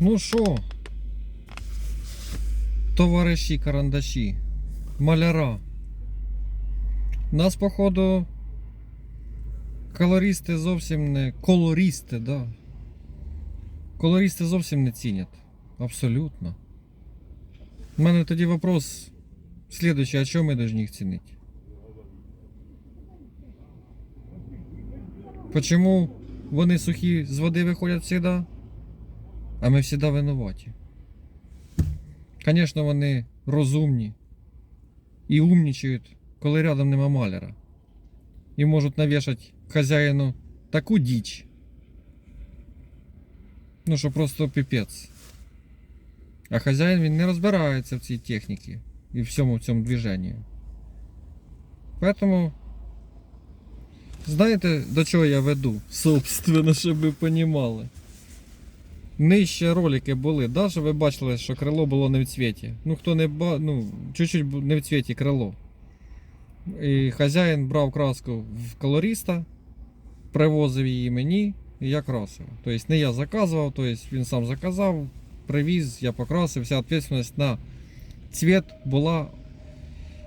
Ну що, товариші карандаші, маляра. Нас, походу, колористи зовсім не. Колористи, да. Колористи зовсім не цінять. Абсолютно. У мене тоді вопрос слідуючий, а чого ми должны їх цінити? Почему вони сухі з води виходять завжди, а ми завжди винуваті? Звісно, вони розумні і умнічають, коли рядом нема маляра. І можуть навішати хазяїну таку діч. Ну, що просто піпець. А хазяїн він не розбирається в цій техніці і всьому цьому движенні. Поэтому Знаєте, до чого я веду? Собственно, щоб ви понімали. Нижче ролики були, да, що ви бачили, що крило було не в цвіті. Ну, хто не ба... ну, чуть-чуть не в цвіті крило. І хазяїн брав краску в колориста, привозив її мені, і я красив. Тобто не я заказував, тобто він сам заказав, привіз, я покрасив, вся відповідальність на цвіт була,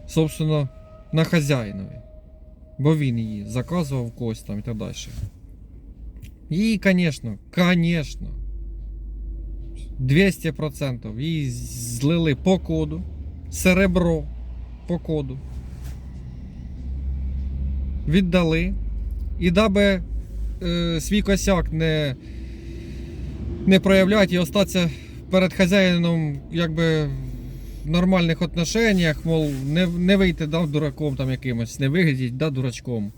собственно, на хазяїнові. Бо він її заказував когось там і так далі. І, звісно, звісно, 200% її злили по коду, серебро по коду. Віддали. І даби е, свій косяк не, не проявляти і остатися перед хазяїном якби в нормальних отношеннях, мол, не, не вийти да, дураком там якимось, не виглядіть да, дурачком.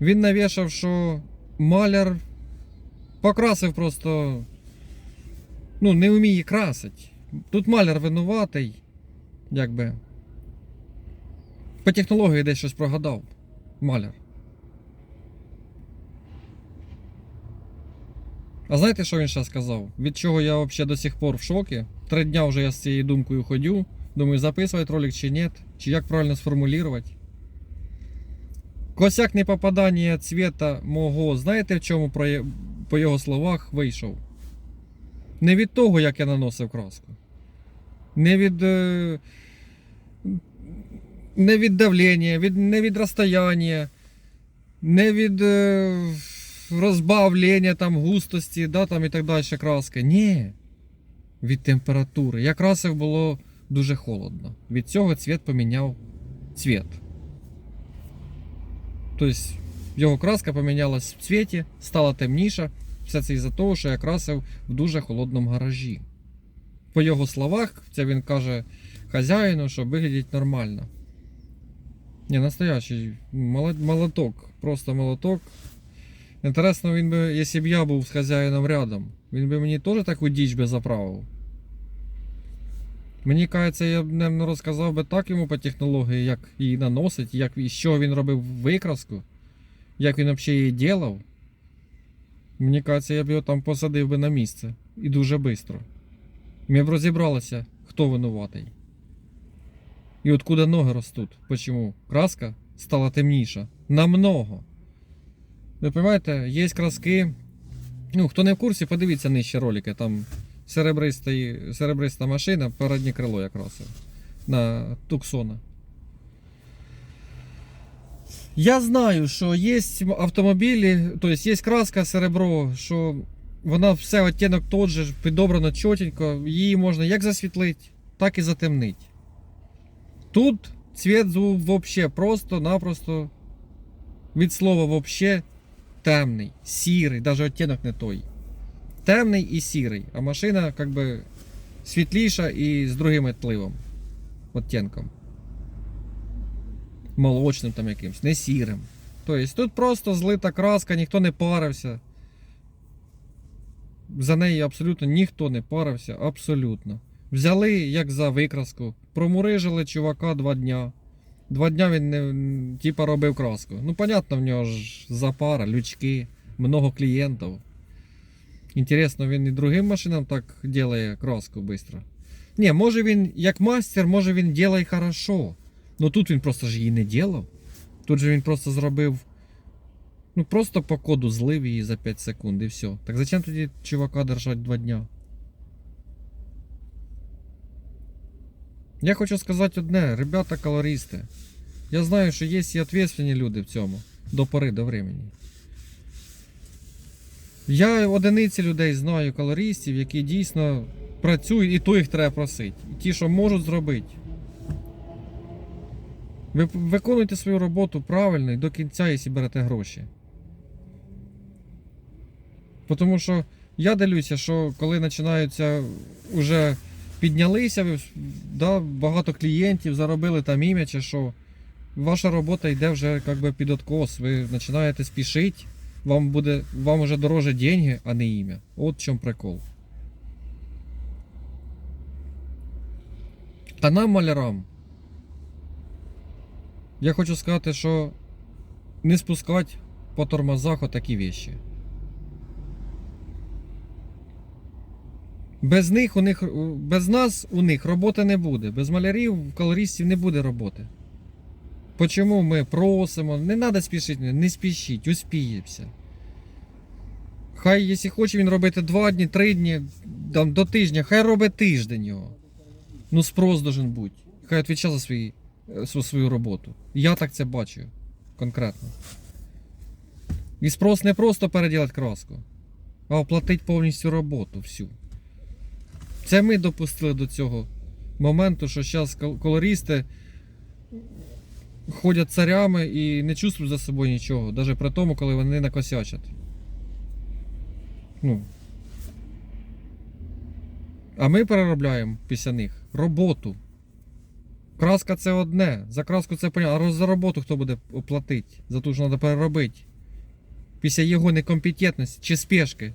Він навішав, що маляр покрасив просто. Ну, не вміє красить. Тут маляр винуватий, якби. По технології десь щось прогадав. Маляр. А знаєте, що він ще сказав? Від чого я взагалі до сих пор в шокі? Три дня вже я з цією думкою ходю. Думаю, записувати ролик чи ні, чи як правильно сформулювати. Косяк непопадання цвіта мого, знаєте в чому по його словах вийшов? Не від того, як я наносив краску. Не від. е, Не від давлення, від, не від розстояння, не від е, розбавлення там, густості, да, там і так далі краски. Ні. Від температури. Я красив було дуже холодно. Від цього цвіт поміняв цвіт. Тобто його краска помінялась в цвіті, стала темніша. Все це із-за того, що я красив в дуже холодному гаражі. По його словах, це він каже хазяїну, що виглядить нормально. Ні, настоящий молоток, просто молоток. Інтересно, він би, якщо б я був з хазяїном рядом, він би мені теж таку діч би заправив. Мені кажеться, я б не розказав би так йому по технології, як її наносить, як і що він робив викраску, як він взагалі її ділав. Мені кажеться, я б його там посадив би на місце. І дуже швидко. Ми б розібралися, хто винуватий. І откуда ноги ростуть. Почему? Краска стала темніша. Намного. Ви розумієте, є краски. Ну, хто не в курсі, подивіться нижче ролики. Там серебриста машина, переднє крило якраз. На Туксона. Я знаю, що є автомобілі, тобто є краска серебро, що вона все оттінок тот же, підобрано чотенько, її можна як засвітлити, так і затемнити. Тут цвіт вообще просто-напросто від слова вообще темний, сірий, навіть оттінок не той. Темний і сірий, а машина как би світліша і з другим отливом. Оттінком. Молочним там якимось, не сірим. Тобто тут просто злита краска, ніхто не парився. За неї абсолютно ніхто не парився, абсолютно. Взяли як за викраску, промурижили чувака два дня. Два дня він не, типа робив краску. Ну, понятно, в нього ж запара, лючки, много клієнтів. Інтересно, він і другим машинам так делає краску швидко. Ні, може він як мастер, може він делає хорошо. Ну тут він просто ж її не ділав. Тут же він просто зробив. Ну просто по коду злив її за 5 секунд і все. Так зачем тоді чувака держать 2 дня? Я хочу сказати одне, ребята калористи. Я знаю, що є і відповідальні люди в цьому до пори до времени. Я одиниці людей знаю калористів, які дійсно працюють, і то їх треба просити. І ті, що можуть зробити. Ви виконуйте свою роботу правильно і до кінця, якщо берете гроші. Тому що я дивлюся, що коли починаються вже піднялися, да, багато клієнтів заробили там ім'я що. Ваша робота йде вже як би під откос. Ви починаєте спішити, вам буде вам вже дороже деньги, а не ім'я. От в чому прикол. Та нам, малярам, я хочу сказати, що не спускати по тормозах отакі вещи. Без них у них без нас у них роботи не буде. Без малярів, колористів не буде роботи. Почому ми просимо? Не треба спішити, не спішіть, успіємося. Хай, якщо хоче він робити 2 дні, 3 дні, там, до тижня, хай робить тиждень його. Ну, спрос должен бути. Хай відповідає за свої, свою роботу. Я так це бачу конкретно. І спрос не просто переділити краску, а оплатити повністю роботу всю. Це ми допустили до цього моменту, що зараз колористи ходять царями і не чувствують за собою нічого, навіть при тому, коли вони накосячать. Ну. А ми переробляємо після них роботу. Краска це одне. За краску це понятно. А за роботу хто буде оплатити? За те, що треба переробити. Після його некомпетентності чи спешки.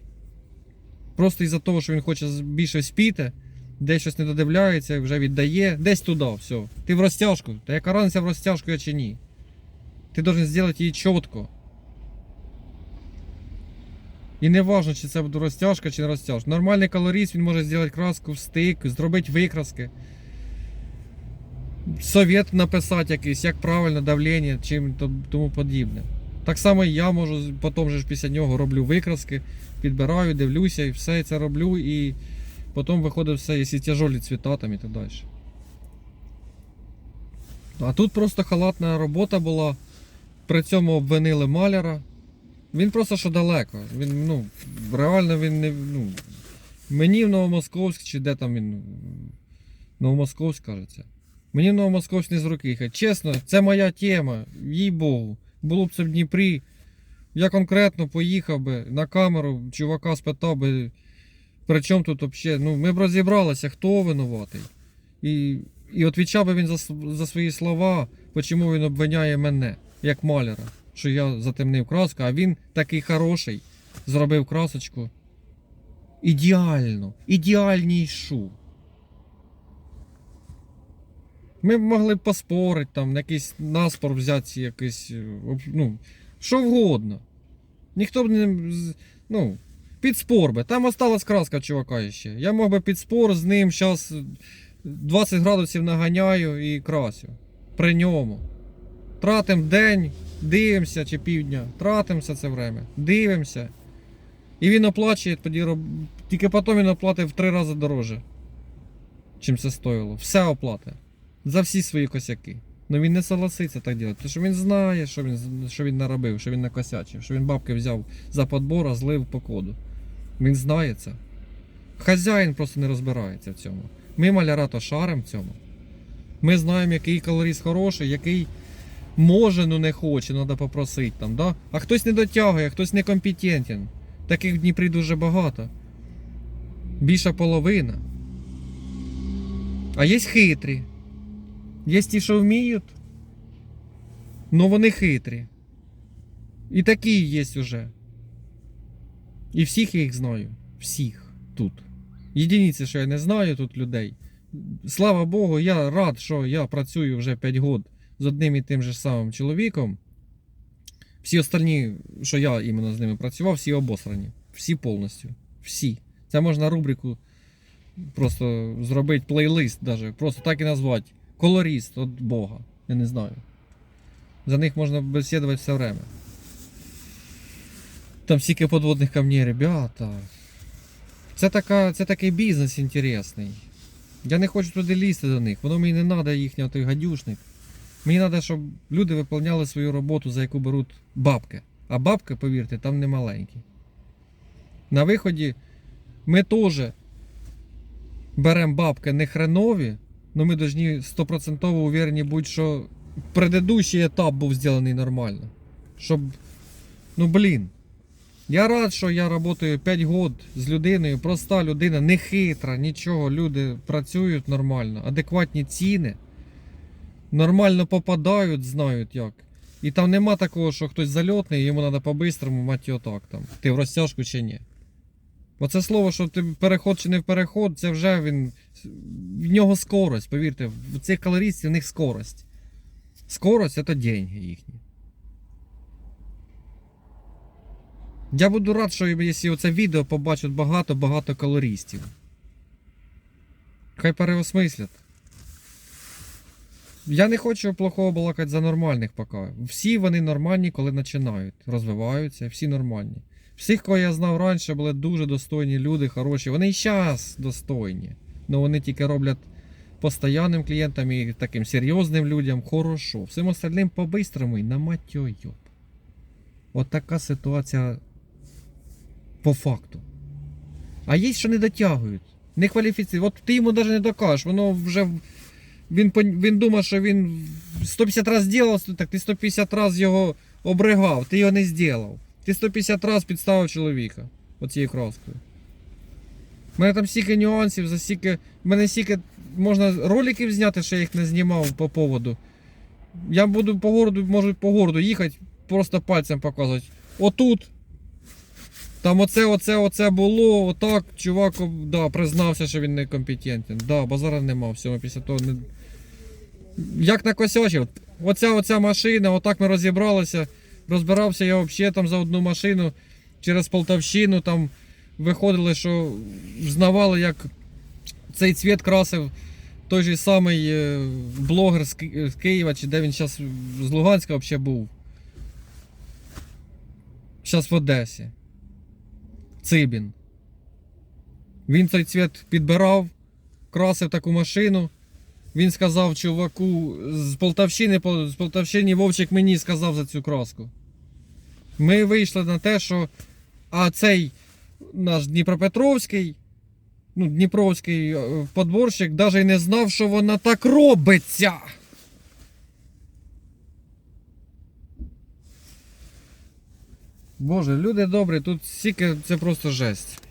Просто із-за того, що він хоче більше спіти, десь щось не додивляється, вже віддає, десь туди, все. Ти в розтяжку. Та яка разниця в розтяжку я чи ні? Ти должен зробити її чітко. І не важно, чи це буде розтяжка чи не розтяжка. Нормальний колорист, він може зробити краску в стик, зробити викраски. Совет написати якийсь, як правильно давлення, чим тому подібне. Так само я можу, потім же після нього роблю викраски, підбираю, дивлюся і все це роблю, і потім виходить все, якщо тяжолі цвіта там і так далі. А тут просто халатна робота була, при цьому обвинили маляра. Він просто що далеко. Він, ну, реально він не. Ну, мені в Новомосковськ, чи де там він. Новомосковськ, кажеться. Мені Новомосковськ не з руки. Чесно, це моя тема, їй Богу. Було б це в Дніпрі. Я конкретно поїхав би на камеру, чувака спитав би, при чому тут взагалі. Ну, ми б розібралися, хто винуватий. І, і відповідав би він за, за свої слова, чому він обвиняє мене, як маляра, що я затемнив краску, а він такий хороший, зробив красочку. Ідеально, ідеальнішу. Ми б могли поспорити, там, якийсь наспор взяти якийсь, е, ну, що вгодно. Ніхто б не. Ну, під спор би. Там осталась краска чувака ще. Я мог би під спор з ним зараз 20 градусів наганяю і красю. При ньому. Тратим день, дивимося чи півдня. Тратим все це время. Дивимося. І він оплачує тоді роб... Тільки потім він оплатить в три рази дороже. Чим це стоїло. Все оплатить. За всі свої косяки. Ну він не согласиться так робити, тому що він знає, що він, що він наробив, що він накосячив, що він бабки взяв за подбор, а злив по коду. Він знає це. Хазяїн просто не розбирається в цьому. Ми маляра то шарим в цьому. Ми знаємо, який колоріст хороший, який може, ну не хоче, треба попросити там, да? А хтось не дотягує, хтось некомпетентен. Таких в Дніпрі дуже багато. Більша половина. А є хитрі. Є ті, що вміють, але вони хитрі. І такі є уже. І всіх я їх знаю. Всіх тут. Єдиниці, що я не знаю тут людей. Слава Богу, я рад, що я працюю вже 5 років з одним і тим же самим чоловіком. Всі остальні, що я іменно з ними працював, всі обосрані. Всі повністю. Всі. Це можна рубрику просто зробити плейлист, даже. просто так і назвати. Колоріст від Бога. Я не знаю. За них можна бесідувати все время. Там стільки подводних камней, ребята. Це, така, це такий бізнес інтересний. Я не хочу туди лізти до них. Воно мені не треба їхній той гадюшник. Мені треба, щоб люди виконували свою роботу, за яку беруть бабки. А бабки, повірте, там не маленькі. На виході ми теж беремо бабки не хренові, але ми повинні стопроцентово уверені бути, що предыдущий етап був зроблений нормально. Щоб. Ну блін. Я рад, що я працюю 5 років з людиною, проста людина, не хитра, нічого. Люди працюють нормально, адекватні ціни, нормально попадають, знають як. І там нема такого, що хтось зальотний, йому треба по-бистрому, мать його так там. Ти в розтяжку чи ні. Оце слово, що ти переход чи не в переход, це вже він. В нього скорость, повірте, в цих калорійців в них скорость. Скорость це деньги їхні. Я буду рад, що якщо це відео побачать багато-багато калорістів. Хай переосмислять. Я не хочу плохого балакати за нормальних поки. Всі вони нормальні, коли починають, розвиваються, всі нормальні. Всіх, кого я знав раніше, були дуже достойні люди, хороші. Вони і зараз достойні. але вони тільки роблять постоянним клієнтам і таким серйозним людям хорошо. Всім остальним по-бистрому і на матьойоб. От така ситуація по факту. А є, що не дотягують. Не кваліфіційні. От ти йому навіть не докажеш, воно вже. Він, він думає, що він 150 разів зробив, так ти 150 разів його обригав, ти його не зробив. Ти 150 разів підставив чоловіка оцією краскою. У мене там стільки нюансів, за стільки. В мене стільки можна роликів зняти, що я їх не знімав по поводу. Я буду по городу, можу по городу їхати, просто пальцем показувати. Отут. Там оце, оце, оце було, отак, чувак да, признався, що він некомпетентен. Да, базара нема, всього після того не. Як накосячив. Оця оця машина, отак ми розібралися. Розбирався я взагалі там за одну машину через Полтавщину. Там виходили, що взнавали, як цей цвіт красив той же самий е, блогер з Києва, чи де він зараз з Луганська взагалі був. Зараз в Одесі. Цибін. Він цей цвіт підбирав, красив таку машину. Він сказав чуваку з Полтавщини, з Полтавщини Вовчик мені сказав за цю краску. Ми вийшли на те, що а цей наш Дніпропетровський, ну, Дніпровський е, подборщик навіть не знав, що вона так робиться. Боже, люди добрі, тут стільки це просто жесть.